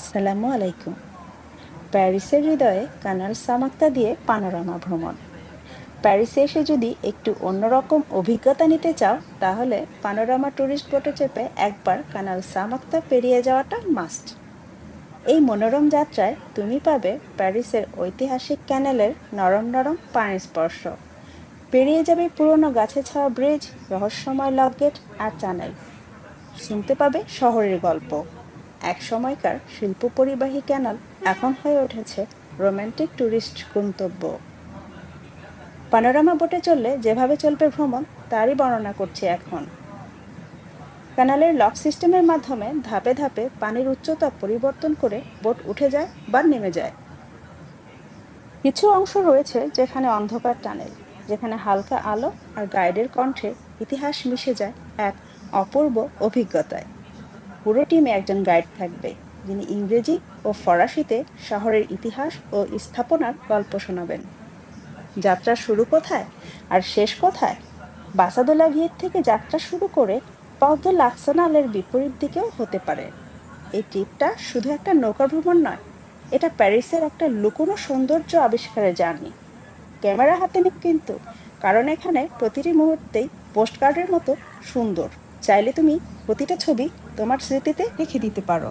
আসসালামু আলাইকুম। প্যারিসের হৃদয়ে কানাল সামাক্তা দিয়ে পানোরামা ভ্রমণ। প্যারিসে এসে যদি একটু অন্যরকম অভিজ্ঞতা নিতে চাও, তাহলে পানোরামা ট্যুরিস্ট বোটে চেপে একবার কানাল সামাক্তা পেরিয়ে যাওয়াটা মাস্ট। এই মনোরম যাত্রায় তুমি পাবে প্যারিসের ঐতিহাসিক ক্যানেলের নরম নরম পানির স্পর্শ। পেরিয়ে যাবে পুরনো গাছে ছাওয়া ব্রিজ, রহস্যময় লকগেট আর চ্যানেল শুনতে পাবে শহরের গল্প। এক সময়কার শিল্প পরিবাহী ক্যানাল এখন হয়ে উঠেছে রোমান্টিক ট্যুরিস্ট গন্তব্য। পানোরামা বোটে চললে যেভাবে চলবে ভ্রমণ, তারই বর্ণনা করছি এখন। ক্যানালের লক সিস্টেমের মাধ্যমে ধাপে ধাপে পানির উচ্চতা পরিবর্তন করে বোট উঠে যায় বা নেমে যায়। কিছু অংশ রয়েছে যেখানে অন্ধকার টানেল যেখানে হালকা আলো আর গাইডের কণ্ঠে ইতিহাস মিশে যায় এক অপূর্ব অভিজ্ঞতায়। পুরো টিমে একজন গাইড থাকবে, যিনি ইংরেজি ও ফরাসিতে শহরের ইতিহাস ও স্থাপনার গল্প শোনাবেন। যাত্রা শুরু কোথায় আর শেষ কোথায়? বাসাদোলা ভিয়ের থেকে যাত্রা শুরু করে পদ্ম লাক্সানালের বিপরীত দিকেও হতে পারে। এই ট্রিপটা শুধু একটা নৌকা ভ্রমণ নয়, এটা প্যারিসের একটা লুকোনো সৌন্দর্য আবিষ্কারের জার্নি। ক্যামেরা হাতে নিক কিন্তু, কারণ এখানে প্রতিটি মুহূর্তেই পোস্টকার্ডের মতো সুন্দর। চাইলে তুমি প্রতিটা ছবি তোমার স্মৃতিতে রেখে দিতে পারো।